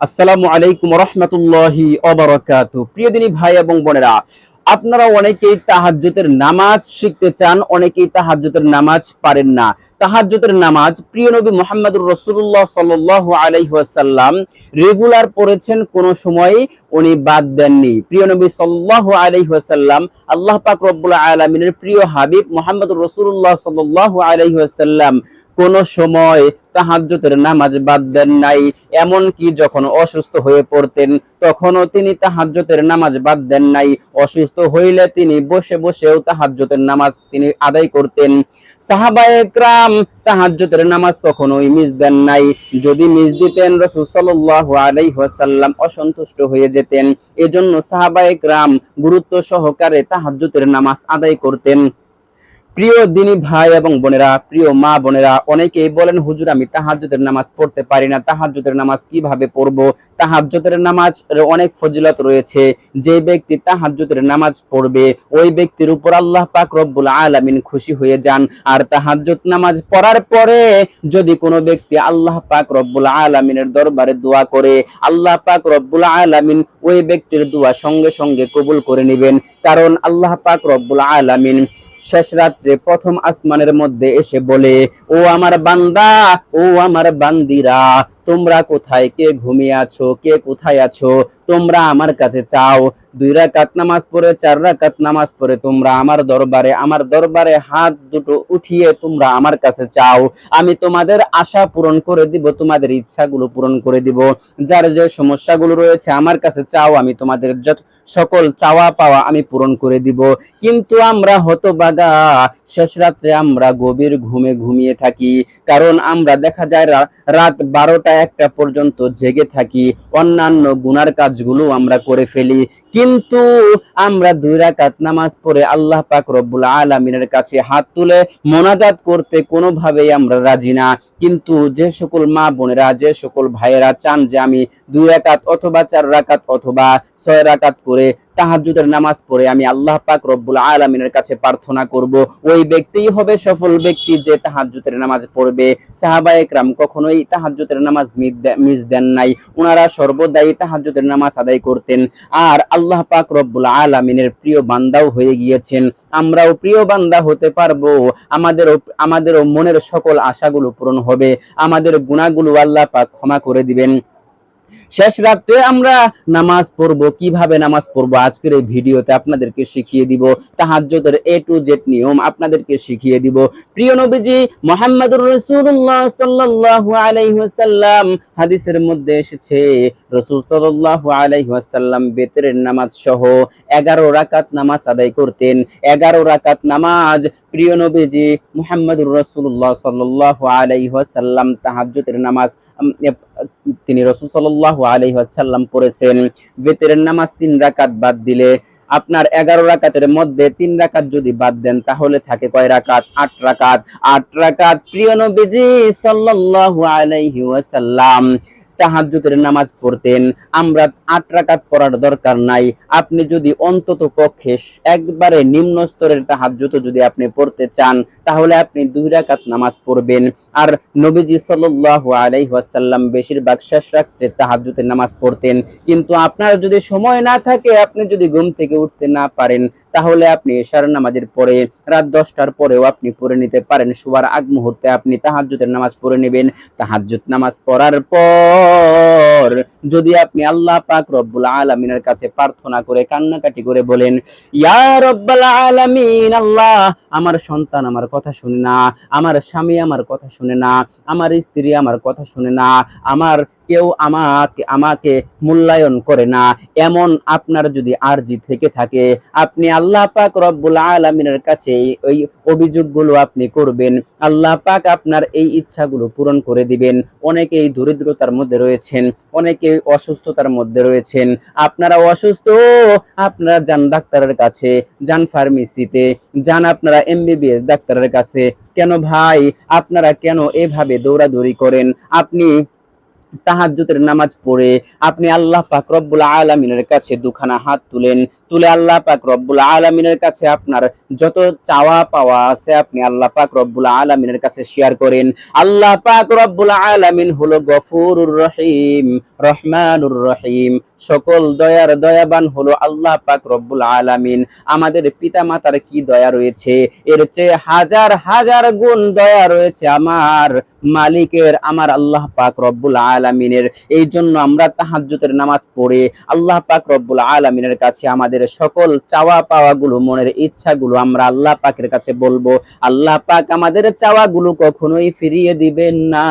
আসসালামু আলাইকুম রহমতুল্লাহি অবরাকাতু প্রিয় দিনী ভাই এবং বোনেরা আপনারা অনেকেই তাহাজ্জুদের নামাজ শিখতে চান, অনেকেই তাহাজ্জুদের নামাজ পারেন না। তাহাজ্জুদের নামাজ প্রিয় নবী মোহাম্মদুর রসুল্লাহ সাল্লাল্লাহু আলাইহি ওয়াসাল্লাম রেগুলার পড়েছেন, কোন সময় উনি বাদ দেননি। প্রিয় নবী সাল্লাল্লাহু আলাইহি ওয়াসাল্লাম আল্লাহ পাক রব্বুল আলামিনের প্রিয় হাবিব মোহাম্মদুর রসুল্লাহ সাল্লাল্লাহু আলাইহি ওয়াসাল্লাম কোন সময় তাহাজ্জুদের নামাজ বাদ দেন নাই। এমন কি যখন অসুস্থ হয়ে পড়তেন, তখনও তিনি তাহাজ্জুদের নামাজ বাদ দেন নাই। অসুস্থ হইলে তিনি বসে বসেও তাহাজ্জুদের নামাজ তিনি আদায় করতেন। সাহাবায়ে একরাম তাহাজ্জুদের নামাজ কখনোই মিস দেন নাই। যদি মিস দিতেন, রাসূল সাল্লাল্লাহু অসন্তুষ্ট হয়ে যেতেন। এজন্য সাহাবায়ে একরাম গুরুত্ব সহকারে তাহাজ্জুদের নামাজ আদায় করতেন। প্রিয় দিনী ভাই এবং বোনেরা, প্রিয় মা বোনেরা, অনেকেই বলেন, হুজুর, আমি তাহাজ্জুদের নামাজ পড়তে পারি না। তাহাজ্জুদের নামাজ কীভাবে পড়ব? তাহাজ্জুদের নামাজ অনেক ফজিলত রয়েছে। যে ব্যক্তি তাহাজ্জুদের নামাজ পড়বে, ওই ব্যক্তির উপর আল্লাহ পাক রব্বুল আলামিন খুশি হয়ে যান। আর তাহাজ্জুদ নামাজ পড়ার পরে যদি কোনো ব্যক্তি আল্লাহ পাক রব্বুল আলামিনের দরবারে দোয়া করে, আল্লাহ পাক রব্বুল আলামিন ওই ব্যক্তির দোয়া সঙ্গে সঙ্গে কবুল করে নেবেন। কারণ আল্লাহ পাক রব্বুল আলামিন শেষ রাত্রে প্রথম আসমানের মধ্যে এসে বলে, ও আমার বান্দা, ও আমার বান্দিরা, তোমরা কোথায়? কে ঘুমিয়ে আছো? কে কোথায় আছো? তোমরা আমার কাছে চাও। দুই রাকাত নামাজ পড়ে, চার রাকাত নামাজ পড়ে তোমরা আমার দরবারে আমার দরবারে হাত দুটো উঠিয়ে তোমরা আমার কাছে চাও। আমি তোমাদের আশা পূরণ করে দিব, তোমাদের ইচ্ছাগুলো পূরণ করে দিব। যার যে সমস্যাগুলো রয়েছে আমার কাছে চাও, আমি তোমাদের যত সকল চাওয়া পাওয়া আমি পূরণ করে দিব। কিন্তু আমরা হতবাগা। শেষ রাত্রে আমরা গভীর ঘুমে ঘুমিয়ে থাকি। কারণ আমরা দেখা যায় রাত বারোটা একটা পর্যন্ত জেগে থাকি। অন্যান্য গুনার কাজগুলো আমরা করে ফেলি। কিন্তু আমরা দুই রাকাত নামাজ পড়ে আল্লাহ পাক রব্বুল আলামিনের কাছে হাত তুলে মোনাজাত করতে কোনোভাবেই আমরা রাজি না। কিন্তু যে সকল মা বোনেরা, যে সকল ভাইয়েরা চান যে আমি দুই রাকাত অথবা চার রাকাত অথবা ছয় রাকাত করে তাহাজ্জুদের নামাজ পড়ে, আমি আল্লাহ পাক রব্বুল আলামিনের কাছে প্রার্থনা করব। ওই ব্যক্তিই হবে সফল ব্যক্তি যে তাহাজ্জুদের নামাজ পড়বে। সাহাবা একরাম কখনোই তাহাজ্জুদের নামাজ মিস দেন নাই। ওনারা সর্বদাই তাহাজ্জুদের নামাজ আদায় করতেন। আর আল্লাহ পাক রব্বুল আলামিনের প্রিয় বান্দাও হয়ে গিয়েছেন। আমরাও প্রিয় বান্দা হতে পারব। আমাদেরও আমাদেরও মনের সকল আশাগুলো পূরণ হবে। আমাদের গুণাগুলো আল্লাহ পাক ক্ষমা করে দিবেন। শেষ রাত্রে আমরা নামাজ পড়ব। কীভাবে নামাজ পড়ব? আজকের এই ভিডিওতে আপনাদেরকে শিখিয়ে দিব তাহাজ্জুদের এ টু জেড নিয়ম আপনাদেরকে শিখিয়ে দিব। প্রিয় নবীজি, মোহাম্মদুর রাসূলুল্লাহ সাল্লাল্লাহু আলাইহি হাদিসের মধ্যে এসেছে, রাসূল সাল্লাল্লাহু আলাইহি ওয়াসাল্লাম নামাজ সহ 11 রাকাত নামাজ আদায় করতেন। 11 রাকাত নামাজ, প্রিয় নবীজি, মুহাম্মদুর রাসূলুল্লাহ সাল্লাল্লাহু আলাইহি ওয়াসাল্লাম তাহাজ্জুদের নামাজ তিনি রাসূল সাল্লাল্লাহু আলাইহি ওয়াসাল্লাম পড়েছেন। বেতরের নামাজ তিন রাকাত বাদ দিলে আপনার এগারো রাকাতের মধ্যে তিন রাকাত যদি বাদ দেন, তাহলে থাকে কয় রাকাত? আট রাকাত। আট রাকাত, প্রিয় নবীজি সাল্লাল্লাহু আলাইহি ওয়াসাল্লাম। তাহাজ্জুদের নামাজ পড়তেন। আমরা আট রাকাত পড়ার দরকার নাই। আপনি যদি অন্তত পক্ষে একবারে নিম্ন স্তরের তাহাজ্জুদ যদি আপনি পড়তে চান, তাহলে আপনি দুই রাকাত নামাজ পড়বেন। আর নবীজি সাল্লাল্লাহু আলাইহি ওয়াসাল্লাম বেশিরভাগ শেষ রাত্রে তাহাজ্জুদের নামাজ পড়তেন। কিন্তু আপনার যদি সময় না থাকে, আপনি যদি ঘুম থেকে উঠতে না পারেন, তাহলে আপনি এশার নামাজের পরে রাত দশটার পরেও আপনি পড়ে নিতে পারেন। শোয়ার আগ মুহূর্তে আপনি তাহাজ্জুদের নামাজ পড়ে নেবেন। তাহাজ্জুদ নামাজ পড়ার পর যদি আপনি আল্লাহ পাক রব্বুল আলমিনের কাছে প্রার্থনা করে, কান্নাকাটি করে বলেন, ইয়া রব্বাল আলামিন, আল্লাহ, আমার সন্তান আমার কথা শুনে না, আমার স্বামী আমার কথা শুনে না, আমার স্ত্রী আমার কথা শুনে না, আমার কেউ আমাকে আমাকে মূল্যায়ন করে না। এমন আপনার যদি আরজি থেকে থাকে, আপনি আল্লাহ পাক রব্বুল আলামিনের কাছে ওই অভিযোগগুলো আপনি করবেন। আল্লাহ পাক আপনার এই ইচ্ছাগুলো পূরণ করে দিবেন। অনেকেই দরিদ্রতার মধ্যে রয়েছেন অনেকে অসুস্থতার মধ্যে রয়েছেন। আপনারা অসুস্থ, আপনারা যান ডাক্তারের কাছে, যান ফার্মেসিতে, যান আপনারা এমবিবিএস ডাক্তারের কাছে। কেন ভাই? আপনারা কেন এভাবে দৌড়াদৌড়ি করেন? আপনি তাহাজ্জুদের নামাজ পড়ে আপনি আল্লাহ পাক রব্বুল আলামিনের কাছে দুখানা হাত তুলেন, তুলে আল্লাহ পাক রব্বুল আলামিনের কাছে আপনার যত চাওয়া পাওয়া আছে আপনি আল্লাহ পাক রব্বুল আলামিনের কাছে শেয়ার করেন। আল্লাহ পাক রব্বুল আলামিন হলো গফুরুর রহিম। রহমানুর রহিম। সকল দয়ার দয়াবান হলো আল্লাহ পাক রব্বুল আলামিন। আমাদের পিতা মাতার কি দয়া রয়েছে? এর চেয়ে হাজার হাজার গুণ দয়া রয়েছে আমার মালিকের, আমার আল্লাহ পাক রব্বুল আলামিনের। এই জন্য আমরা তাহাজ্জুদের নামাজ পড়ে আল্লাহ পাক রব্বুল আলামিনের কাছে আমাদের সকল চাওয়া পাওয়াগুলো মনের ইচ্ছাগুলো আমরা আল্লাহ পাকের কাছে বলব। আল্লাহ পাক আমাদের চাওয়াগুলো কখনোই ফিরিয়ে দিবেন না।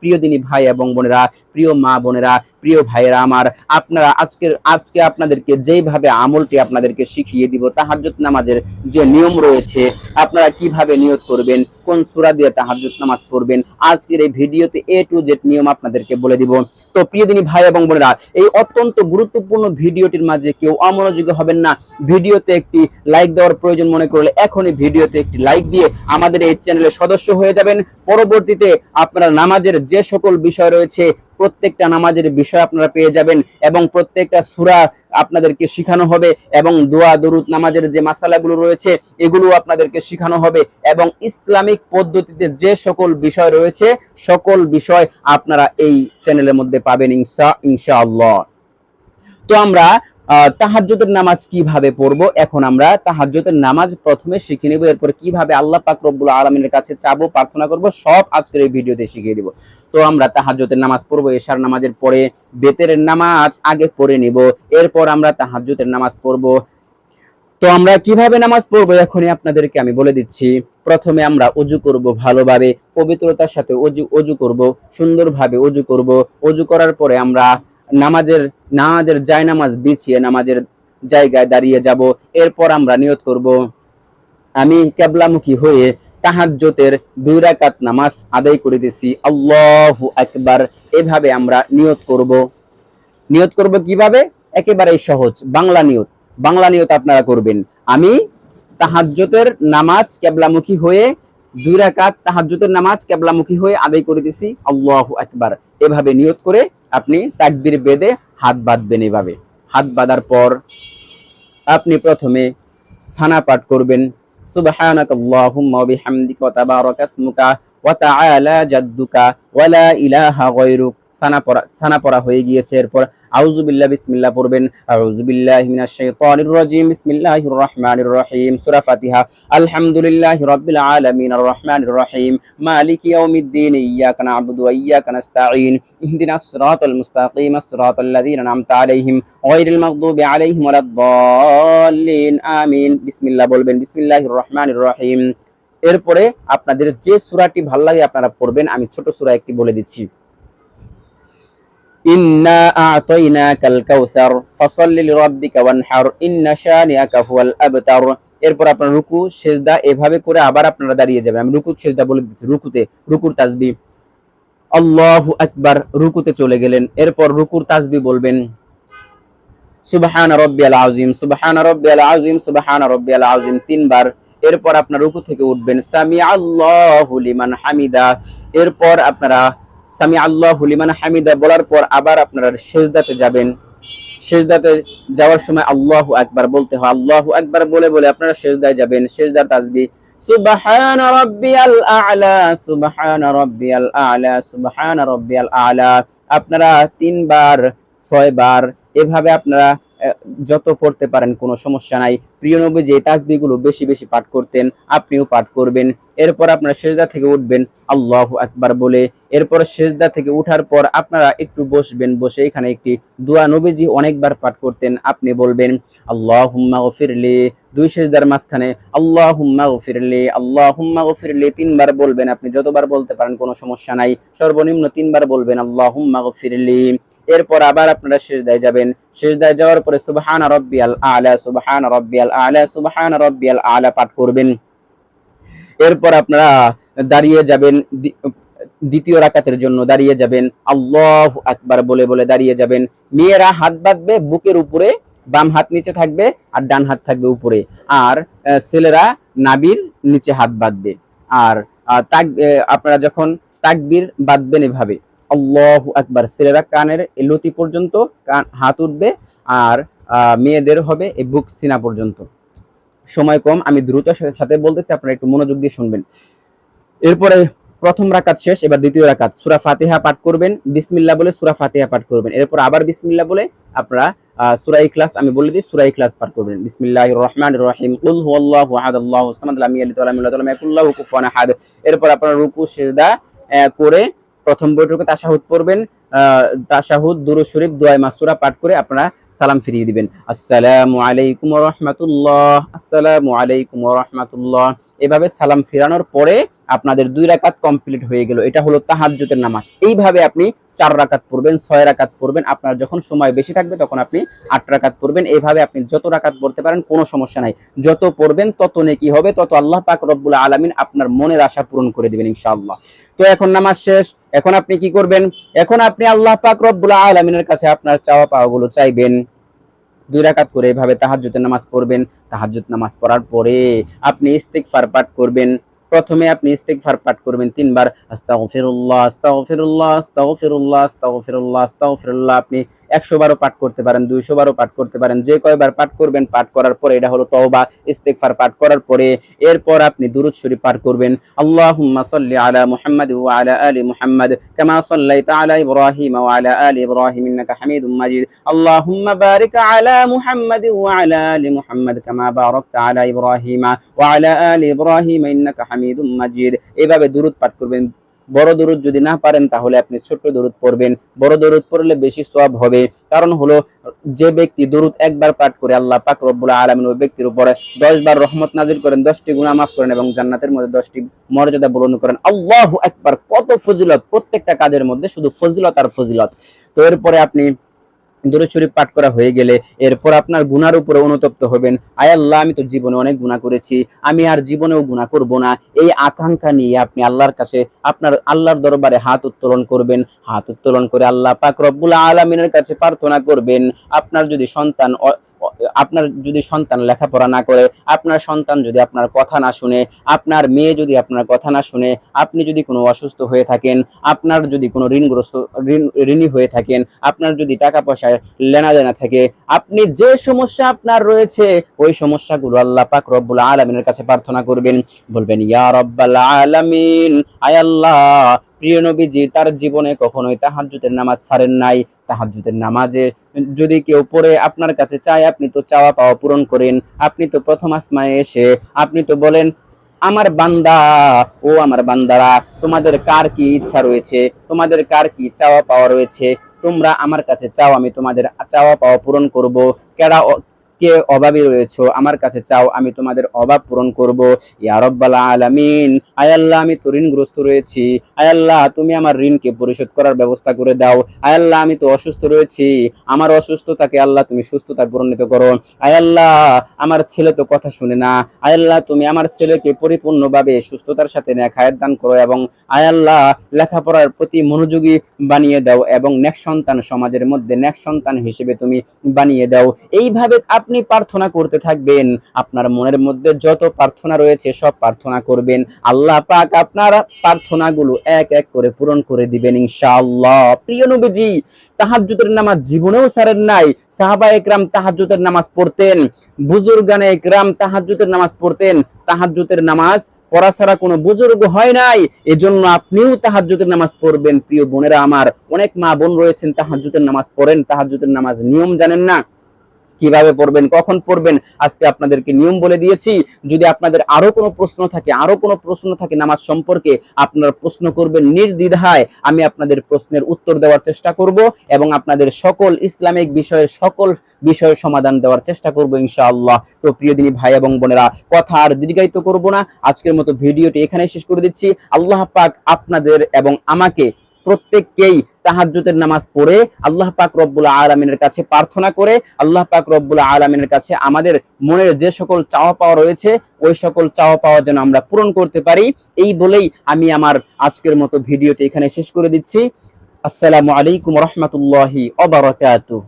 প্রিয় দিনী ভাই এবং বোনেরা, প্রিয় মা বোনেরা, প্রিয় ভাইয়েরা আমার, আপনারা আজকের, আজকে আপনাদেরকে যেইভাবে আমলটি আপনাদেরকে শিখিয়ে দিব, তাহাজ্জুদ নামাজের যে নিয়ম রয়েছে, আপনারা কীভাবে নিয়ত করবেন, কোন সূরা দিয়ে তাহাজ্জুদ নামাজ পড়বেন, আজকের এই ভিডিওতে এ টু জেড নিয়ম আপনাদেরকে বলে দিব। তো প্রিয় দিনী ভাই এবং বোনেরা, এই অত্যন্ত গুরুত্বপূর্ণ ভিডিওটির মাঝে কেউ অমনোযোগী হবেন না। ভিডিওতে একটি লাইক দেওয়ার প্রয়োজন মনে করলে এখনই ভিডিওতে একটি লাইক দিয়ে আমাদের এই চ্যানেলের সদস্য হয়ে যাবেন। পরবর্তীতে আপনারা নামাজের যে সকল বিষয় রয়েছে প্রত্যেকটা নামাজের বিষয় আপনারা পেয়ে যাবেন এবং প্রত্যেকটা সূরা আপনাদেরকে শিখানো হবে এবং দোয়া, দরুদ, নামাজের যে মাসালাগুলো রয়েছে এগুলো আপনাদেরকে শেখানো হবে এবং ইসলামিক পদ্ধতিতে যে সকল বিষয় রয়েছে, সকল বিষয় আপনারা এই চ্যানেলের মধ্যে পাবেন ইনশা, ইনশাআল্লাহ। তো আমরা আহ, তাহাজ্জুদের নামাজ কীভাবে পড়ব? এখন আমরা তাহাজ্জুদের নামাজ প্রথমে শিখে নেব এরপর কীভাবে আল্লাহ পাক রব্বুল আলামিনের কাছে চাবো প্রার্থনা করব সব আজকের এই ভিডিওতে শিখিয়ে দিব। তো আমরা তাহাজ্জুদের নামাজ পড়ব এশার নামাজের পরে বেতের নামাজ আগে পড়ে নিব এরপর আমরা তাহাজ্জুদের নামাজ পড়ব। তো আমরা কীভাবে নামাজ পড়ব? এখনই আপনাদেরকে আমি বলে দিচ্ছি প্রথমে আমরা অজু করব ভালোভাবে পবিত্রতার সাথে অজু অজু করব সুন্দরভাবে অজু করব। অজু করার পরে আমরা নামাজের নামাজের জায়নামাজ বিছিয়ে নামাজের জায়গায় দাঁড়িয়ে যাব। এরপর আমরা নিয়ত করব, আমি কেবলামুখী হয়ে তাহাজ্জতের দুই রাকাত নামাজ আদায় করে দিছি। আল্লাহু আকবার। এভাবে আমরা নিয়ত করব। নিয়ত করব কীভাবে? একেবারেই সহজ। বাংলা নিয়ত। বাংলা নিয়ত আপনারা করবেন। আমি তাহাজ্জতের নামাজ কেবলামুখী হয়ে দুই রাকাত তাহাজ্জুদের নামাজ কেবলামুখী হয়ে আদায় করে দিছি। আল্লাহু আকবার। এভাবে নিয়ত করে আপনি তাকবির বেদে হাত বাঁধবেন এভাবে। হাত বাঁধার পর আপনি প্রথমে সানা পাঠ করবেন। সুবাহ সানা পড়া সানা পড়া হয়ে গিয়েছে। এরপর আউযু বিল্লাহ বিসমিল্লাহ পড়বেন। আর আলাইহিম আমিন। বলবেন। রহিম। এরপরে আপনাদের যে সূরাটি ভালো লাগে আপনারা পড়বেন, আমি ছোট সূরা একটি বলে দিচ্ছি। এরপর আপনার রুকু এভাবে করে আবার আপনারা দাঁড়িয়ে যাবেন। আমি রুকু বলে দিচ্ছি রুকুতে, রুকুর আকবার, রুকুতে চলে গেলেন। এরপর রুকুর তাসবিহ বলবেন, সুবহান রব্বিয়াল আযীম, সুবহান রব্বিয়াল আযীম, সুবহান রব্বিয়াল আযীম, তিনবার। এরপর আপনার রুকু থেকে উঠবেন সামি আল্লাহু লিমান হামিদা। এরপর আপনারা সামি আল্লাহু লিমান হামিদা বলার পর আবার আপনারা সেজদাতে যাবেন। সেজদাতে যাওয়ার সময় আল্লাহু আকবার বলতে হয়। আল্লাহু আকবার বলে বলে আপনারা সেজদায় যাবেন। সেজদার তাসবিহ সুবহান আ'লা, সুবহান রাব্বিয়াল আ'লা আ'লা। আপনারা তিনবার, ছয়বার এভাবে আপনারা যত পড়তে পারেন, কোনো সমস্যা নাই। প্রিয় নবী যে তাসবিহগুলো বেশি বেশি পাঠ করতেন, আপনিও পাঠ করবেন। এরপর আপনারা সেজদা থেকে উঠবেন, আল্লাহ আকবার বলে। এরপর সেজদা থেকে উঠার পর আপনারা একটু বসবেন, বসে এখানে একটি দোয়া নবীজি অনেকবার পাঠ করতেন, আপনি বলবেন, আল্লাহুম্মা গফিরলি। দুই সেজদার মাঝখানে, আল্লাহুম্মা গফিরলি। আল্লাহুম্মা গফিরলি। তিনবার বলবেন, আপনি যতবার বলতে পারেন, কোনো সমস্যা নাই। সর্বনিম্ন তিনবার বলবেন, আল্লাহুম্মা গফিরলি। এরপর আবার আপনারা সেজদায় যাবেন। সেজদায় যাওয়ার পরে সুবহান রাব্বিয়াল আ'লা, সুবহান রাব্বিয়াল আ'লা, সুবহান রাব্বিয়াল আ'লা পাঠ করবেন। এরপর আপনারা দাঁড়িয়ে যাবেন দ্বিতীয় রাকাতের জন্য দাঁড়িয়ে যাবেন। আল্লাহ আকবার বলে বলে দাঁড়িয়ে যাবেন। মেয়েরা হাত বাঁধবে, বুকের উপরে, বাম হাত নিচে থাকবে আর ডান হাত থাকবে উপরে। আর ছেলেরা নাবির নিচে হাত বাঁধবে। আর তাক আপনারা যখন তাকবীর বাঁধবেন এভাবে আল্লাহ আকবার। ছেলেরা কানের লতি পর্যন্ত, কান, হাত উঠবে আর মেয়েদের হবে এই বুক সিনা পর্যন্ত। সময় কম, আমি দ্রুত সাথে বলতেছি, আপনারা একটু মনোযোগ দিয়ে শুনবেন। এরপরে প্রথম রাকাত শেষ, এবার দ্বিতীয় রাকাত। সূরা ফাতিহা পাঠ করবেন, বিসমিল্লাহ বলে সুরা ফাতিহা পাঠ করবেন। এরপর আবার বিসমিল্লা বলে আপনারা সূরা ইখলাস, আমি বলে দিই, সূরা ইখলাস পাঠ করবেন। বিসমিল্লাহির রহমান রহিম কুল হুয়াল্লাহু আহাদ, আল্লাহু সামাদ, লাম ইয়ালিদ ওয়া লাম ইউলাদ ইয়াকুল লাহু কুফুয়ান আহাদ। এরপর আপনারা রুকু, সিজদা করে প্রথম বৈঠকে তাশাহুদ পড়বেন। তাশাহুদ দুরু শরীফ দোয়াই মাসুরা পাঠ করে আপনারা সালাম ফিরিয়ে দিবেন। আসসালামু আলাইকুম রাহমাতুল্লাহ। আসসালামু আলাইকুম রাহমাতুল্লাহ। এভাবে সালাম ফিরানোর পরে আপনাদের দুই রাকাত কমপ্লিট হয়ে গেল। এটা হলো তাহাজ্জুদের নামাজ। এইভাবে আপনি চার রাকাত পড়বেন, ছয় রাকাত পড়বেন। আপনার যখন সময় বেশি থাকবে তখন আপনি আট রাকাত পড়বেন। এইভাবে আপনি যত রাকাত পড়তে পারেন কোনো সমস্যা নাই। যত পড়বেন তত নেকি হবে, তত আল্লাহ পাক রব্বুল আলামিন আপনার মনের আশা পূরণ করে দিবেন ইনশাআল্লাহ। তো এখন নামাজ শেষ। এখন আপনি কি করবেন? এখন আপনি আল্লাহ পাক রব্বুল আলামিনের কাছে আপনার চাওয়া পাওয়াগুলো চাইবেন। দুই রাকাত করে এভাবে তাহাজ্জুদের নামাজ পড়বেন। তাহাজ্জুদ নামাজ পড়ার পরে আপনি ইস্তিগফার পাঠ করবেন। প্রথমে আপনি ইস্তিগফার পাঠ করবেন তিনবার, আস্তাগফিরুল্লাহ আস্তাগফিরুল্লাহ আস্তাগফিরুল্লাহ আস্তাগফিরুল্লাহ আস্তাগফিরুল্লাহ। আপনি একশো বারও পাঠ করতে পারেন, দুইশো বারও পাঠ করতে পারেন, যে কয়বার পাঠ করবেন পাঠ করার পরে এটা হলো তওবা, ইস্তিগফার পাঠ করার পরে এরপর আপনি দুরূদ শরীফ পাঠ করবেন। আল্লাহুম্মা সাল্লি আলা মুহাম্মাদ ওয়া আলা আলি মুহাম্মাদ কামা সাল্লাইতা আলা ইব্রাহিম ওয়া আলা আলি ইব্রাহিম ইন্নাকা হামিদুম মাজিদ। আল্লাহুম্মা বারিক আলা মুহাম্মাদ ওয়া আলা আলি মুহাম্মাদ কামা বারাকতা আলা ইব্রাহিম ওয়া আলা আলি ইব্রাহিম ইন্নাকা হামিদুম মাজিদ। এভাবে দুরূদ পাঠ করবেন। বড় দরুদ যদি না পারেন, তাহলে আপনি ছোট্ট দরুদ পড়বেন। বড় দরুদ পড়লে বেশি সওয়াব হবে। কারণ হলো, যে ব্যক্তি দরুদ একবার পাঠ করে আল্লাহ পাক রব্বুল আলামিন ওই ব্যক্তির উপরে 10 বার রহমত নাজিল করেন 10টি গুনাহ মাফ করেন এবং জান্নাতের মধ্যে 10টি মর্যাদা বরণ করেন। আল্লাহু একবার কত ফজিলত! প্রত্যেকটা কাজের মধ্যে শুধু ফজিলত আর ফজিলত। তো এরপরে আপনি দরুদ শরীফ পাঠ করা হয়ে গেলে এরপর আপনার গুনার উপরে অনুতপ্ত হবেন। আয় আল্লাহ, আমি তো জীবনে অনেক গুণা করেছি, আমি আর জীবনেও গুণা করব না। এই আকাঙ্ক্ষা নিয়ে আপনি আল্লাহর কাছে, আপনার আল্লাহর দরবারে হাত উত্তোলন করবেন। হাত উত্তোলন করে আল্লাহ পাক রব্বুল আলমিনের কাছে প্রার্থনা করবেন। আপনার যদি সন্তান আপনার যদি সন্তান লেখাপড়া না করে, আপনার সন্তান যদি আপনার কথা না শুনে, আপনার মেয়ে যদি আপনার কথা না শুনে, আপনি যদি কোনো অসুস্থ হয়ে থাকেন, আপনার যদি কোনো ঋণগ্রস্ত, ঋণ, ঋণী হয়ে থাকেন, আপনার যদি টাকা পয়সায় লেনা দেনা থাকে, আপনি যে সমস্যা আপনার রয়েছে, ওই সমস্যাগুলো আল্লাহ পাক রব্বুল আলামিনের কাছে প্রার্থনা করবেন। বলবেন, ইয়া রব্বাল আলামিন, আয় আল্লাহ প্রিয় নবীজি, তার জীবনে কখনোই তাহাজ্জুদের নামাজ ছাড়েন নাই। তাহাজ্জুদের নামাজে যদি কেউ পড়ে, আপনার কাছে চায়, আপনি তো চাওয়া পাওয়া পূরণ করেন, আপনি তো প্রথম আসমানে এসে আপনি তো বলেন, আমার বান্দা, ও আমার বান্দারা, তোমাদের কার কি ইচ্ছা রয়েছে? তোমাদের কার কি চাওয়া পাওয়া রয়েছে? তোমরা আমার কাছে চাও, আমি তোমাদের চাওয়া পাওয়া পূরণ করব। কেডা কে অভাবী রয়েছো? আমার কাছে চাও, আমি তোমাদের অভাব পূরণ করব। ইয়া রব্বাল আলামিন। আয় আল্লাহ, আমি তো ঋণগ্রস্ত রয়েছি। আয় আল্লাহ, তুমি আমার ঋণকে পরিশোধ করার ব্যবস্থা করে দাও। আয় আল্লাহ, আমি তো অসুস্থ রয়েছি। আমার অসুস্থতাকে আল্লাহ, তুমি সুস্থতা পরিণত করো। আয় আল্লাহ, আমার ছেলে তো কথা শুনে না। আয় আল্লাহ, তুমি আমার ছেলেকে পরিপূর্ণভাবে সুস্থতার সাথে নেখায়াত দান করো এবং আয় আল্লাহ, লেখাপড়ার প্রতি মনোযোগী বানিয়ে দাও এবং নেক সন্তান সমাজের মধ্যে নেক সন্তান হিসেবে তুমি বানিয়ে দাও। এইভাবে আপনি প্রার্থনা করতে থাকবেন। আপনার মনের মধ্যে যত প্রার্থনা রয়েছে, সব প্রার্থনা করবেন। আল্লাহ পাক আপনার প্রার্থনাগুলো এক এক করে পূরণ করে দিবেন ইনশাআল্লাহ। প্রিয় নবীজি, তাহাজ্জুদের নামাজ জীবনেও সারেন নাই। সাহাবা একরাম তাহাজ্জুদের নামাজ পড়তেন। বুজুর্গানে একরাম তাহাজ্জুদের নামাজ পড়তেন। তাহাজ্জুদের নামাজ পড়া ছাড়া কোনো বুজুর্গ হয় নাই। এজন্য আপনিও তাহাজ্জুদের নামাজ পড়বেন। প্রিয় বোনেরা আমার, অনেক মা বোন রয়েছেন, তাহাজ্জুদের নামাজ পড়েন। তাহাজ্জুদের নামাজ নিয়ম জানেন না। কীভাবে পড়বেন, কখন পড়বেন, আজকে আপনাদেরকে নিয়ম বলে দিয়েছি। যদি আপনাদের আরও কোনো প্রশ্ন থাকে, আরও কোনো প্রশ্ন থাকে নামাজ সম্পর্কে, আপনারা প্রশ্ন করবেন নির্দ্বিধায়, আমি আপনাদের প্রশ্নের উত্তর দেওয়ার চেষ্টা করব এবং আপনাদের সকল ইসলামিক বিষয়ের সকল বিষয়ের সমাধান দেওয়ার চেষ্টা করব ইনশাআল্লাহ। তো প্রিয় দিনী ভাই এবং বোনেরা, কথা আর দীর্ঘায়িত করব না। আজকের মতো ভিডিওটি এখানে শেষ করে দিচ্ছি। আল্লাহ পাক আপনাদের এবং আমাকে প্রত্যেককেই তাহাজ্জুদের নামাজ পড়ে আল্লাহ পাক রব্বুল আলমিনের কাছে প্রার্থনা করে, আল্লাহ পাক রব্বুল আলমিনের কাছে আমাদের মনের যে সকল চাওয়া পাওয়া রয়েছে, ওই সকল চাওয়া পাওয়া যেন আমরা পূরণ করতে পারি। এই বলেই আমি আমার আজকের মতো ভিডিওটি এখানে শেষ করে দিচ্ছি। আসসালামু আলাইকুম রহমতুল্লাহি অবরাকাতুহ